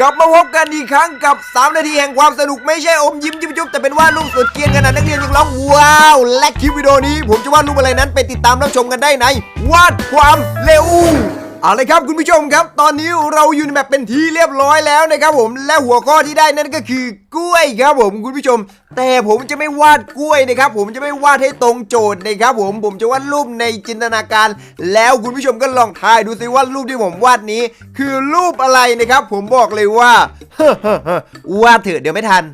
กลับมาพบกันอีกครั้งกับ 3 นาทีแห่งความสนุกไม่ใช่อมยิ้มยิ้มจุ๊บแต่เป็นวาดรูปสุดเกรียนขนาดนักเรียนยังร้องว้าว และคลิปวิดีโอนี้ ผมจะวาดรูปอะไรนั้นไปติดตามรับชมกันได้ในวาดความเร็ว เอาเลยครับคุณผู้ชมครับ ตอนนี้เราอยู่ในแบบเป็นที่เรียบร้อยแล้วนะครับผมและหัวข้อที่ได้นั่นก็คือกล้วยครับผมคุณผู้ชม แต่ผมจะไม่วาดกล้วยนะครับผมจะไม่วาดให้ตรงโจทย์นะครับผมผมจะวาดรูปในจินตนาการ แล้วคุณผู้ชมก็ลองทายดูสิว่ารูปที่ผมวาดนี้ คือรูปอะไรนะครับ ผมบอกเลยว่า วาดเถอะเดี๋ยวไม่ทัน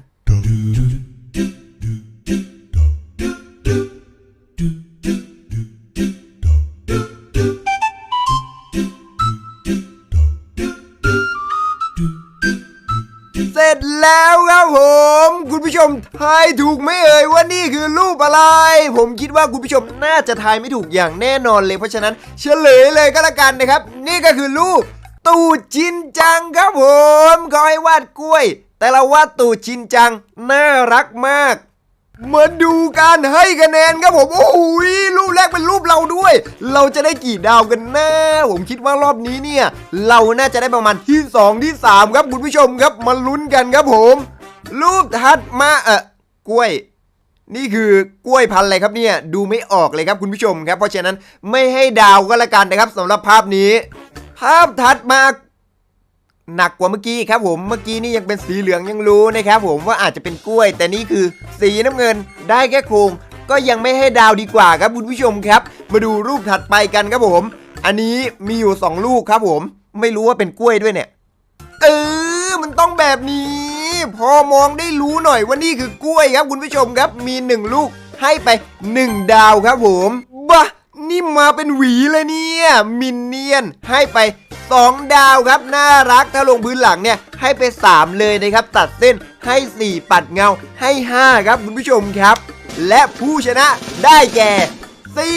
แล้วครับผม คุณผู้ชมทายถูกไหมเอ่ยว่านี่คือรูปอะไร ผมคิดว่าคุณผู้ชมน่าจะทายไม่ถูกอย่างแน่นอนเลย เพราะฉะนั้นเฉลยเลยก็แล้วกันนะครับ นี่ก็คือรูปตูดจินจังครับผมเขาให้วาดกล้วย แต่เราวาดตูดจินจัง น่ารักมาก มาดูการให้คะแนนครับผมโอ้โหรูปแรกเป็นรูปเราด้วย เราจะได้กี่ดาวกันแน่ผมคิดว่ารอบนี้เนี่ย เราน่าจะได้ประมาณที่ 2 ที่ 3 ครับคุณผู้ชมครับมาลุ้นกันครับผม รูปถัดมาเออกล้วย นี่คือกล้วยพันธุ์อะไรครับเนี่ย ดูไม่ออกเลยครับคุณผู้ชมครับ เพราะฉะนั้นไม่ให้ดาวก็แล้วกันนะครับสำหรับภาพนี้ ภาพถัดมา หนักกว่าเมื่อกี้ครับผม เมื่อกี้นี่ยังเป็นสีเหลืองยังรู้นะครับผมว่าอาจจะเป็นกล้วย แต่นี่คือสีน้ำเงินได้แค่โครงก็ยังไม่ให้ดาวดีกว่าครับคุณผู้ชมครับ มาดูรูปถัดไปกันครับผม อันนี้มีอยู่ 2 ลูกครับผม ไม่รู้ว่าเป็นกล้วยด้วยเนี่ย เออ มันต้องแบบนี้ พอมองได้รู้หน่อยว่านี่คือกล้วยครับคุณผู้ชมครับ มี 1 ลูกให้ไป 1 ดาวครับผมบ้านี่มาเป็นหวีเลยเนี่ย มินเนี่ยนให้ไป 2 ดาวครับ น่ารักถ้าลงพื้นหลังเนี่ยให้ไป 3 เลยนะครับ ตัดเส้นให้ 4 ปัดเงาให้ 5 ครับคุณผู้ชมครับ และผู้ชนะได้แก่ซี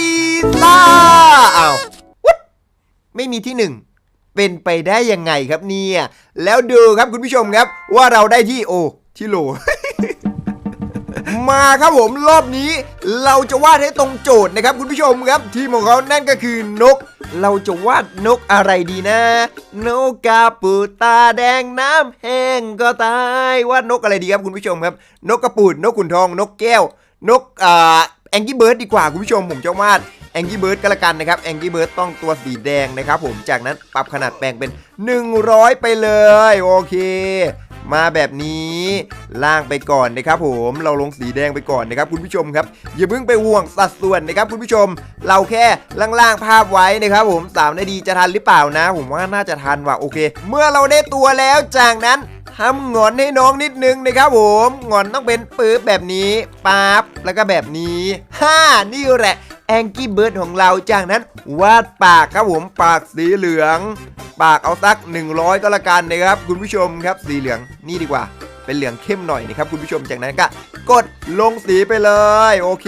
ซ่าอ้าววุดไม่มีที่หนึ่งเป็นไปได้ยังไงครับเนี่ย แล้วดูครับคุณผู้ชมครับว่าเราได้ที่โอที่โหล มาครับผมรอบนี้ เราจะวาดให้ตรงโจทย์นะครับคุณผู้ชมครับ ทีมของเขานั่นก็คือนก เราจะวาดนกอะไรดีนะ นกกาปูตาแดงน้ำแห้งก็ตายวาดนกอะไรดีครับคุณผู้ชมครับ นกกระปูดนกขุนทอง นกแก้ว นกอ่าแองกี้เบิร์ดดีกว่าคุณผู้ชมผมจะวาดแองกี้เบิร์ดก็แล้วกันนะครับแองกี้เบิร์ดต้องตัวสีแดงนะครับผมจากนั้นปรับขนาดแปลงเป็น 100 ไปเลย โอเค มาแบบนี้ล่างไปก่อนนะครับผมเราลงสีแดงไปก่อนนะครับคุณผู้ชมครับอย่าเพิ่งไปห่วงสัดส่วนนะครับคุณผู้ชม เราแค่ล่างๆภาพไว้นะครับผมสามนาทีจะทันหรือเปล่านะ ผมว่าน่าจะทันว่ะโอเค เมื่อเราได้ตัวแล้วจากนั้นทำหงอนให้น้องนิดนึงนะครับผมหงอนต้องเป็นปื๊บแบบนี้ปั๊บแล้วก็แบบนี้ฮ่านี่แหละ แองกี้เบิร์ดของเราจากนั้นวาดปากครับผมปากสีเหลือง ปากเอาสัก 100 ก็แล้วกันนะครับคุณผู้ชมครับสีเหลืองนี่ดีกว่า เป็นเหลืองเข้มหน่อยนะครับคุณผู้ชมจากนั้นก็กดลงสีไปเลย โอเค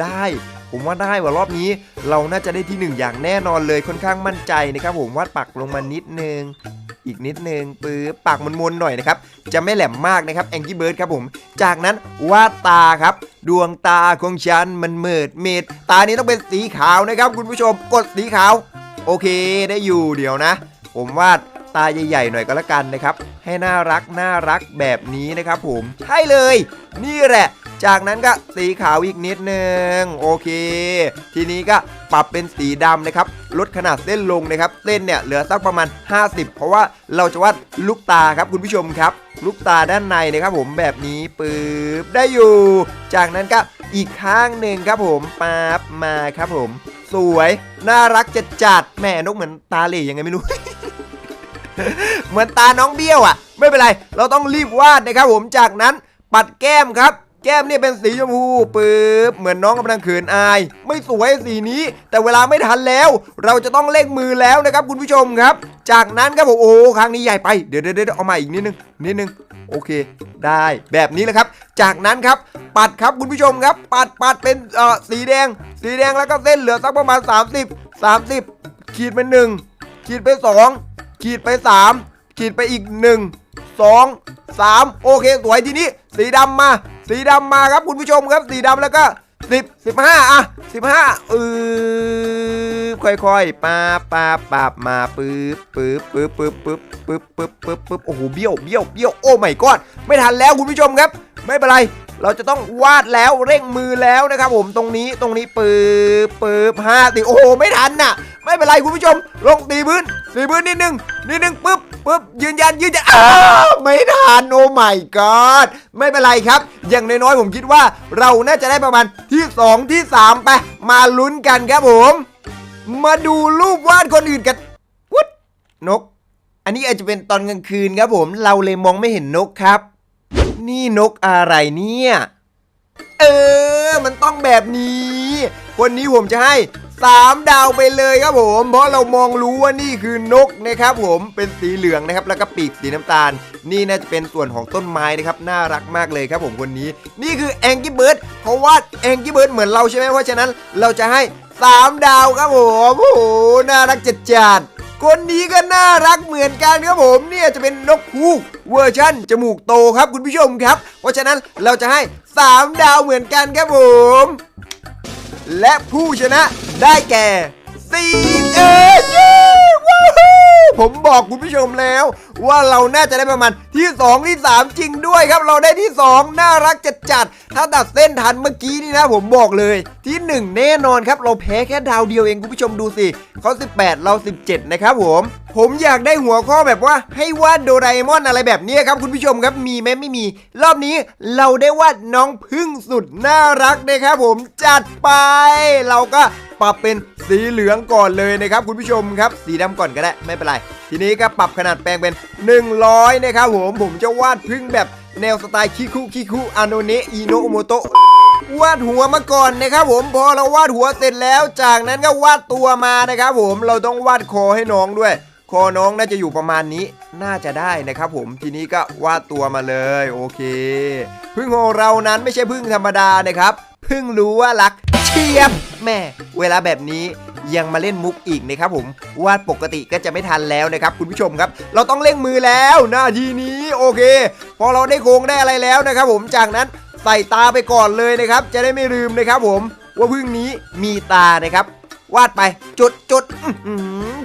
ได้ ผมว่าได้ว่ารอบนี้เราน่าจะได้ที่หนึ่งอย่างแน่นอนเลยค่อนข้างมั่นใจนะครับ ผมวาดปากลงมานิดนึง อีกนิดนึงปื๊บปากมนๆหน่อยนะครับ จะไม่แหลมมากนะครับแองกี้เบิร์ดครับผม จากนั้นวาดตาครับ ดวงตาของฉันมันเมิดเมดตานี้ต้องเป็นสีขาวนะครับ คุณผู้ชมกดสีขาว โอเคได้อยู่เดี๋ยวนะ ผมวาดตาใหญ่ๆหน่อยก็แล้วกันนะครับ ให้น่ารักน่ารักแบบนี้นะครับผมใช่เลย นี่แหละ จากนั้นก็สีขาวอีกนิดนึงโอเค ทีนี้ก็ปรับเป็นสีดำนะครับลดขนาดเส้นลงนะครับเส้นเนี่ยเหลือสักประมาณ 50 เพราะว่าเราจะวาดลูกตาครับคุณผู้ชมครับ ลูกตาด้านในนะครับผมแบบนี้ปึ๊บได้อยู่ จากนั้นก็อีกข้างหนึ่งครับผมปั๊บมาครับผม สวยน่ารักจัดจัดแม่นกเหมือนตาเหล่ยังไงไม่รู้ เหมือนตาน้องเบี้ยวอะ ไม่เป็นไร เราต้องรีบวาดนะครับผมจากนั้นปัดแก้มครับ แก้มเนี่ยเป็นสีชมพูปึ๊บเหมือนน้องกำลังเขินอาย ไม่สวยสีนี้ แต่เวลาไม่ทันแล้ว เราจะต้องเล่งมือแล้วนะครับคุณผู้ชมครับ จากนั้นครับผมโอ้ครั้งนี้ใหญ่ไปเดี๋ยวเดี๋ยวเดี๋ยวเอามาอีกนิดนึงนิดนึงโอเค ได้แบบนี้แหละครับ จากนั้นครับปัดครับคุณผู้ชมครับ ปัดปัดเป็นเอ่อสีแดง สีแดงแล้วก็เส้นเหลือสักประมาณ 30 30 ขีดเป็นหนึ่งขีดไปสองขีดไปสามขีดไปอีกหนึ่งสองสามโอเค สวยทีนี้ สีดำมา สีดำมาครับคุณผู้ชมครับสีดำแล้วก็สิบสิบห้าอะสิบห้าเออค่อยๆปาปาบปาบมาปึ๊บปึ๊บปึ๊บปึ๊บปึ๊บปึ๊บปึ๊บปึ๊บปึ๊บโอ้โหเบี้ยวเบี้ยวเบี้ยวโอ้ไม่กอดไม่ทันแล้วคุณผู้ชมครับ ไม่เป็นไร เราจะต้องวาดแล้วเร่งมือแล้วนะครับผมตรงนี้ตรงนี้ปึ๊บปึ๊บห้าตีโอ้โหไม่ทันน่ะ ไม่เป็นไรคุณผู้ชม ลงตีพื้นตีพื้นนิดนึงนิดนึงปึ๊บปึ๊บยืนยันยืนยันอ้าวไม่ทันโอ้ไม่กอดไม่เป็นไรครับ อย่างน้อยๆผมคิดว่าเราน่าจะได้ประมาณที่ 2 ที่ 3 ไป มาลุ้นกันครับผม มาดูรูปวาดคนอื่นกันวุดนก อันนี้อาจจะเป็นตอนกลางคืนครับผม เราเลยมองไม่เห็นนกครับ นี่นกอะไรเนี่ย เออ มันต้องแบบนี้คนนี้ผมจะให้3ดาวไปเลยครับผม เพราะเรามองรู้ว่านี่คือนกนะครับผมเป็นสีเหลืองนะครับแล้วก็ปีกสีน้ำตาล นี่น่าจะเป็นส่วนของต้นไม้นะครับน่ารักมากเลยครับผมคนนี้ นี่คือแองกี้เบิร์ดเพราะว่าแองกี้เบิร์ดเหมือนเราใช่ไหมเพราะฉะนั้นเราจะให้ 3 ดาวครับผมโอ้โหน่ารักจัดจัด คนนี้ก็น่ารักเหมือนกันครับผมเนี่ยจะเป็นนกฮูกเวอร์ชั่นจมูกโตครับคุณผู้ชมครับ เพราะฉะนั้นเราจะให้ 3 ดาวเหมือนกันครับผม และผู้ชนะได้แก่ซีเอเย้ว้าว ผมบอกคุณผู้ชมแล้ว ว่าเราน่าจะได้ประมาณที่ 2 ที่ 3 จริงด้วยครับ เราได้ที่ 2 น่ารักจัดจัดๆถ้าตัดเส้นทันเมื่อกี้นี่นะ ผมบอกเลยที่ 1 แน่นอนครับ เราแพ้แค่ดาวเดียวเองคุณผู้ชมดูสิเขา18 เรา 17 นะครับผมผมอยากได้หัวข้อแบบว่าให้วาดโดราเอมอนอะไรแบบนี้ครับคุณผู้ชมครับมีไหมไม่มี รอบนี้เราได้วาดน้องพึ่งสุดน่ารักนะครับผมจัดไป เราก็ ปรับเป็นสีเหลืองก่อนเลยนะครับคุณผู้ชมครับสีดำก่อนก็ได้ไม่เป็นไร ทีนี้ก็ปรับขนาดแปลงเป็น 100 นะครับผมผมจะวาดพึ่งแบบแนวสไตล์คิคุคิคุอาโนเนะอิโนโมโตะวาดหัวมาก่อนนะครับผมพอเราวาดหัวเสร็จแล้ว จากนั้นก็วาดตัวมานะครับผมเราต้องวาดคอให้น้องด้วย คอน้องน่าจะอยู่ประมาณนี้น่าจะได้นะครับผมทีนี้ก็วาดตัวมาเลยโอเค พึ่งของเรานั้นไม่ใช่พึ่งธรรมดานะครับ พึ่งรู้ว่ารัก เชียบแม่เวลาแบบนี้ยังมาเล่นมุกอีกนะครับผมวาดปกติก็จะไม่ทันแล้วนะครับคุณผู้ชมครับ เราต้องเร่งมือแล้วหน้าทีนี้โอเค พอเราได้โครงได้อะไรแล้วนะครับผมจากนั้นใส่ตาไปก่อนเลยนะครับ จะได้ไม่ลืมนะครับผมว่าพึ่งนี้มีตานะครับ วาดไปจุดจุด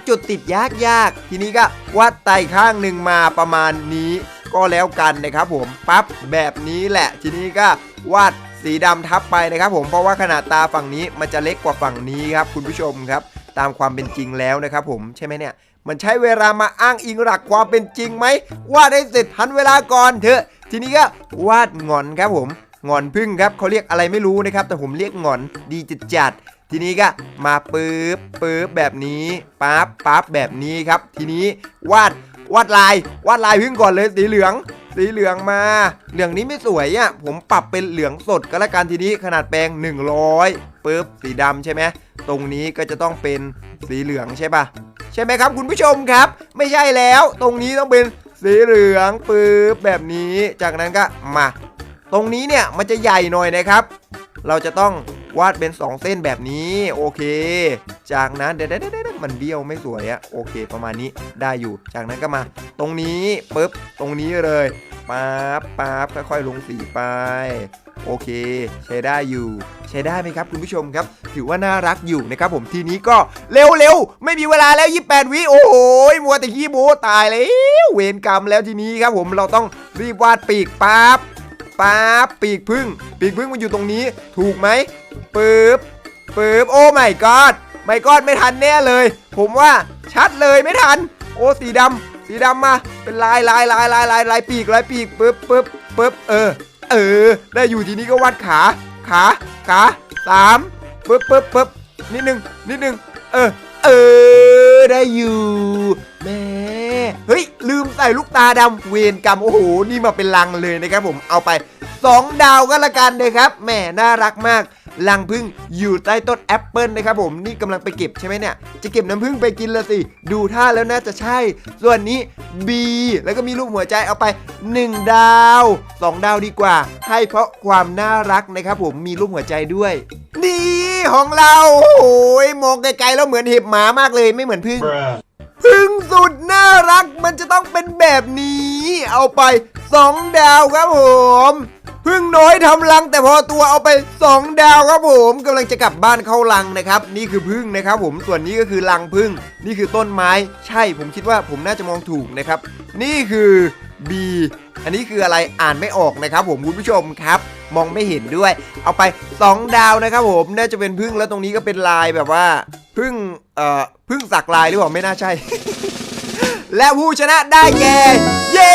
จุดติดยากยากทีนี้ก็วาดไตข้างหนึ่งมาประมาณนี้ ก็แล้วกันนะครับผมปั๊บแบบนี้แหละ ทีนี้ก็วาด สีดำทับไปนะครับผมเพราะว่าขนาดตาฝั่งนี้มันจะเล็กกว่าฝั่งนี้ครับคุณผู้ชมครับ ตามความเป็นจริงแล้วนะครับผมใช่ไหมเนี่ย มันใช้เวลามาอ้างอิงหลักความเป็นจริงไหมวาดให้เสร็จทันเวลาก่อนเถอะ ทีนี้ก็วาดงอนครับผมงอนพึ่งครับเขาเรียกอะไรไม่รู้นะครับ แต่ผมเรียกงอนดีจัดจัดๆทีนี้ก็มาปึ๊บปึ๊บแบบนี้ปั๊บปั๊บแบบนี้ครับ ทีนี้วาดวาดลายวาดลายพึ่งก่อนเลยสีเหลือง สีเหลืองมา เหลืองนี้ไม่สวยอะ ผมปรับเป็นเหลืองสดก็แล้วกันทีนี้ขนาดแปลง 100ปึ๊บสีดำใช่ไหมตรงนี้ก็จะต้องเป็นสีเหลืองใช่ปะใช่ไหมครับคุณผู้ชมครับ ไม่ใช่แล้ว ตรงนี้ต้องเป็นสีเหลืองปื๊บแบบนี้ จากนั้นก็มา ตรงนี้เนี่ยมันจะใหญ่หน่อยนะครับ เราจะต้อง วาดเป็น 2 เส้นแบบนี้โอเค จากนั้นเดี๋ยวเดี๋ยวเดี๋ยวมันเบี้ยวไม่สวยอะโอเค ประมาณนี้ได้อยู่ จากนั้นก็มา ตรงนี้ปึ๊บตรงนี้เลยปั๊บปั๊บค่อยๆลงสีไปโอเค ใช้ได้อยู่ ใช้ได้ไหมครับคุณผู้ชมครับ ถือว่าน่ารักอยู่นะครับผมทีนี้ก็เร็วๆไม่มีเวลาแล้ว 28 วิโอ้โหมัวแต่ขี้โม้ตายแล้วเวรกรรมแล้วทีนี้ครับผมเราต้องรีบวาดปีกปั๊บ ปั๊บปีกพึ่ง ปีกพึ่งมันอยู่ตรงนี้ ถูกไหมปึ๊บปึ๊บโอ้ไม่กอดไม่กอดไม่ทันแน่เลย ผมว่าชัดเลยไม่ทัน โอ้สีดำสีดำมา เป็นลายลายลายลายลายลายปีกลายปีกปึ๊บปึ๊บปึ๊บเออ เออ ได้อยู่ทีนี้ก็วัดขา ขาขาสามปึ๊บปึ๊บปึ๊บนิดนึงนิดนึงเออ เออ ได้อยู่แม่ เฮ้ย ลืมใส่ลูกตาดำเวนกรรม โอ้โห นี่มาเป็นลังเลยนะครับผมเอาไป 2 ดาวก็แล้วกันเลยครับแหมน่ารักมากลังพึ่งอยู่ใต้ต้นแอปเปิลนะครับผมนี่กำลังไปเก็บใช่ไหมเนี่ย จะเก็บน้ำพึ่งไปกินละสิ ดูท่าแล้วน่าจะใช่ ส่วนนี้ B แล้วก็มีรูปหัวใจเอาไป 1 ดาว 2 ดาวดีกว่า ให้เพราะความน่ารักนะครับผมมีรูปหัวใจด้วย นี่ของเรา โอ้โหมองไกลๆแล้วเหมือนเห็บหมามากเลยไม่เหมือนพึ่ง Bruh. พึ่งสุดน่ารักมันจะต้องเป็นแบบนี้ เอาไป 2 ดาวครับผมพึ่งน้อยทำรังแต่พอตัวเอาไป 2 ดาวครับผมกำลังจะกลับบ้านเข้ารังนะครับ นี่คือพึ่งนะครับผมส่วนนี้ก็คือรังพึ่ง นี่คือต้นไม้ ใช่ผมคิดว่าผมน่าจะมองถูกนะครับ นี่คือ B อันนี้คืออะไรอ่านไม่ออกนะครับ ผมคุณผู้ชมครับ มองไม่เห็นด้วย เอาไป 2 ดาวนะครับ ผมน่าจะเป็นพึ่งแล้วตรงนี้ก็เป็นลายแบบว่า พึ่งเอ่อพึ่งสักลายหรือเปล่าไม่น่าใช่ และผู้ชนะได้แก่เย้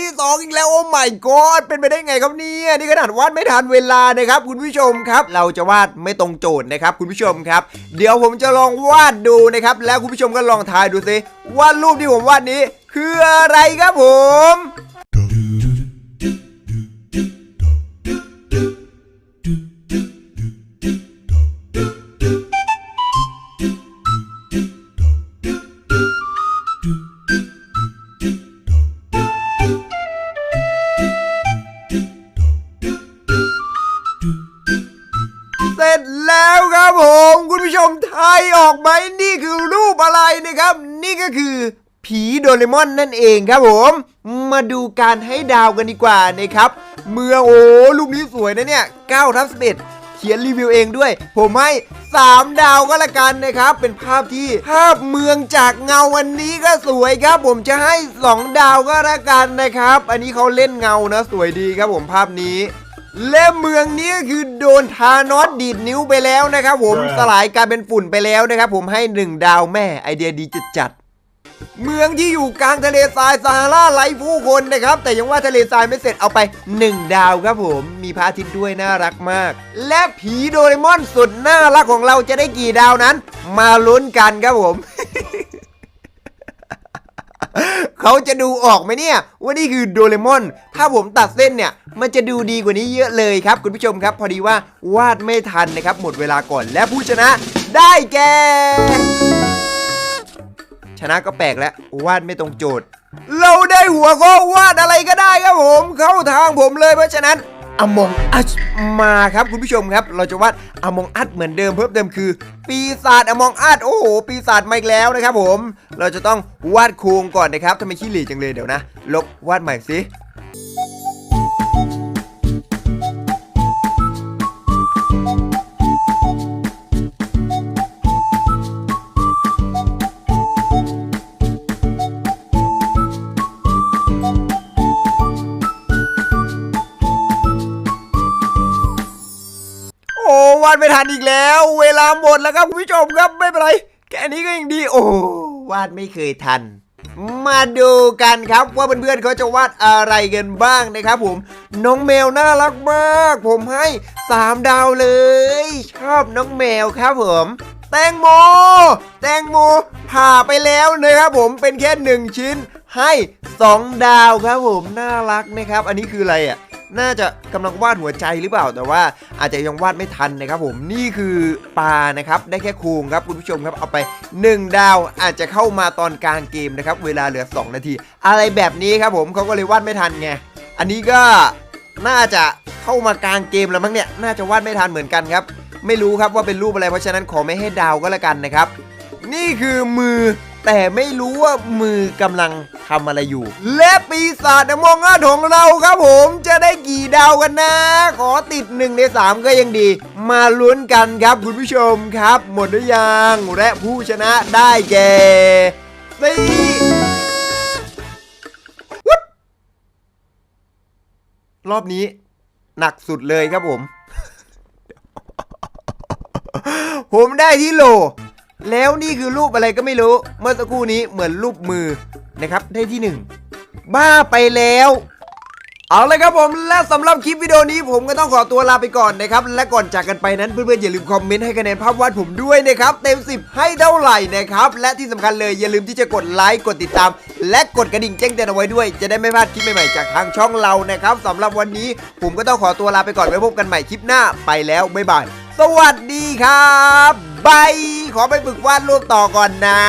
ที่สองอีกแล้วโอ้ my god เป็นไปได้ไงครับเนี่ยนี่ขนาดวาดไม่ทันเวลานะครับ คุณผู้ชมครับ เราจะวาดไม่ตรงโจทย์นะครับ คุณผู้ชมครับ เดี๋ยวผมจะลองวาดดูนะครับ แล้วคุณผู้ชมก็ลองทายดูสิว่ารูปที่ผมวาดนี้ คืออะไรครับผม เสร็จแล้วครับผม คุณผู้ชมทายออกไหมนี่คือรูปอะไรนะครับ นี่ก็คือผีโดเรมอนนั่นเองครับผม มาดูการให้ดาวกันดีกว่านะครับ เมืองโอ้รูปนี้สวยนะเนี่ย9ทับ11เขียนรีวิวเองด้วย ผมให้ 3 ดาวก็แล้วกันนะครับ เป็นภาพที่ภาพเมืองจากเงาวันนี้ก็สวยครับ ผมจะให้ 2 ดาวก็แล้วกันนะครับ อันนี้เขาเล่นเงานะสวยดีครับผมภาพนี้ และเมืองนี้ก็คือโดนทานอสดีดนิ้วไปแล้วนะครับผม สลายกลายเป็นฝุ่นไปแล้วนะครับผมให้1ดาวแม่ไอเดียดีจัดจัดๆเมืองที่อยู่กลางทะเลทรายซาฮาราไร้ผู้คนนะครับ แต่ยังว่าทะเลทรายไม่เสร็จเอาไป 1 ดาวครับผม มีพระอาทิตย์ด้วยน่ารักมาก และผีโดเรมอนสุดน่ารักของเราจะได้กี่ดาวนั้น มาลุ้นกันครับผม เขาจะดูออกไหมเนี่ยว่านี่คือโดเรมอน ถ้าผมตัดเส้นเนี่ย มันจะดูดีกว่านี้เยอะเลยครับ คุณผู้ชมครับ พอดีว่าวาดไม่ทันนะครับ หมดเวลาก่อนและผู้ชนะได้แก่ชนะก็แปลกแล้ววาดไม่ตรงโจทย์ เราได้หัวข้อวาดอะไรก็ได้ครับผม เข้าทางผมเลยเพราะฉะนั้น อมองอัสมาครับคุณผู้ชมครับ เราจะวาดอมองอัสเหมือนเดิมเพิ่มเติมคือ ปีศาจอมองอัสโอ้โหปีศาจมาอีกแล้วนะครับผม เราจะต้องวาดโครงก่อนนะครับทำไมขี้เหร่จังเลยเดี๋ยวนะ ลบวาดใหม่สิานอีกแล้ว เวลาหมดแล้วครับคุณผู้ชมครับไม่เป็นไรแค่นี้ก็ยังดี โอ้วาดไม่เคยทัน มาดูกันครับว่าเพื่อนๆเขาจะวาดอะไรกันบ้างนะครับผม น้องแมวน่ารักมาก ผมให้ 3 ดาวเลย ชอบน้องแมวครับผมแตงโม แตงโมผ่าไปแล้วนะครับผมเป็นแค่หนึ่งชิ้นให้ 2 ดาวครับผมน่ารักนะครับ อันนี้คืออะไรอะ น่าจะกำลังวาดหัวใจหรือเปล่า แต่ว่าอาจจะยังวาดไม่ทันนะครับผมนี่คือปลานะครับได้แค่ครงครับคุณผู้ชมครับเอาไป 1 ดาวอาจจะเข้ามาตอนกลางเกมนะครับเวลาเหลือ 2 นาที อะไรแบบนี้ครับผมเขาก็เลยวาดไม่ทันไงอันนี้ก็น่าจะเข้ามากลางเกมแล้วมั้งเนี่ยน่าจะวาดไม่ทันเหมือนกันครับไม่รู้ครับว่าเป็นรูปอะไรเพราะฉะนั้นขอไม่ให้ดาวก็แล้วกันนะครับนี่คือมือ แต่ไม่รู้ว่ามือกำลังทำอะไรอยู่ และปีศาจมองอาของเราครับผมจะได้กี่ดาวกันนะ ขอติด1ใน3ก็ยังดี มาลุ้นกันครับคุณผู้ชมครับ หมดหรือยังและผู้ชนะได้แก่สี่รอบนี้หนักสุดเลยครับผม ผมได้ที่โล แล้วนี่คือรูปอะไรก็ไม่รู้ เมื่อสักครู่นี้เหมือนรูปมือนะครับได้ที่หนึ่งบ้าไปแล้วเอาเลยครับผมและสำหรับคลิปวิดีโอนี้ผมก็ต้องขอตัวลาไปก่อนนะครับและก่อนจากกันไปนั้นเพื่อนๆอย่าลืมคอมเมนต์ให้คะแนนภาพวาดผมด้วยนะครับเต็ม 10 ให้เท่าไหร่นะครับและที่สำคัญเลยอย่าลืมที่จะกดไลค์กดติดตาม และกดกระดิ่งแจ้งเตือนเอาไว้ด้วย จะได้ไม่พลาดคลิปใหม่ๆจากทางช่องเรานะครับสำหรับวันนี้ผมก็ต้องขอตัวลาไปก่อนไว้พบกันใหม่คลิปหน้าไปแล้วบ๊ายบายสวัสดีครับ บาย ขอไปฝึกวาดรูปต่อก่อนนะ